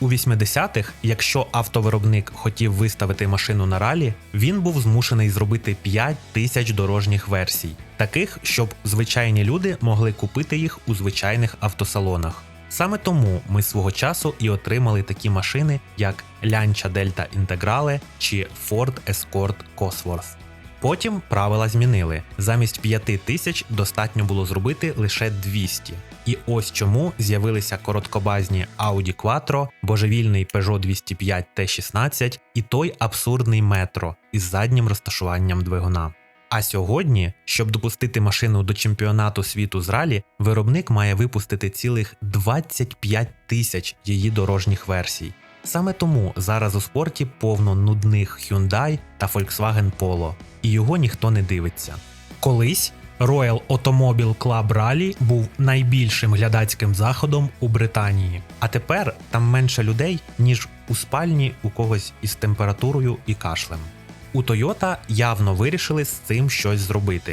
У 80-х, якщо автовиробник хотів виставити машину на ралі, він був змушений зробити 5 тисяч дорожніх версій, таких, щоб звичайні люди могли купити їх у звичайних автосалонах. Саме тому ми свого часу і отримали такі машини, як Lancia Delta Integrale чи Ford Escort Cosworth. Потім правила змінили. Замість 5 тисяч достатньо було зробити лише 200. І ось чому з'явилися короткобазні Audi Quattro, божевільний Peugeot 205 T16 і той абсурдний Metro із заднім розташуванням двигуна. А сьогодні, щоб допустити машину до чемпіонату світу з ралі, виробник має випустити цілих 25 тисяч її дорожніх версій. Саме тому зараз у спорті повно нудних Hyundai та Volkswagen Polo, і його ніхто не дивиться. Колись Royal Automobile Club Rally був найбільшим глядацьким заходом у Британії, а тепер там менше людей, ніж у спальні у когось із температурою і кашлем. У Toyota явно вирішили з цим щось зробити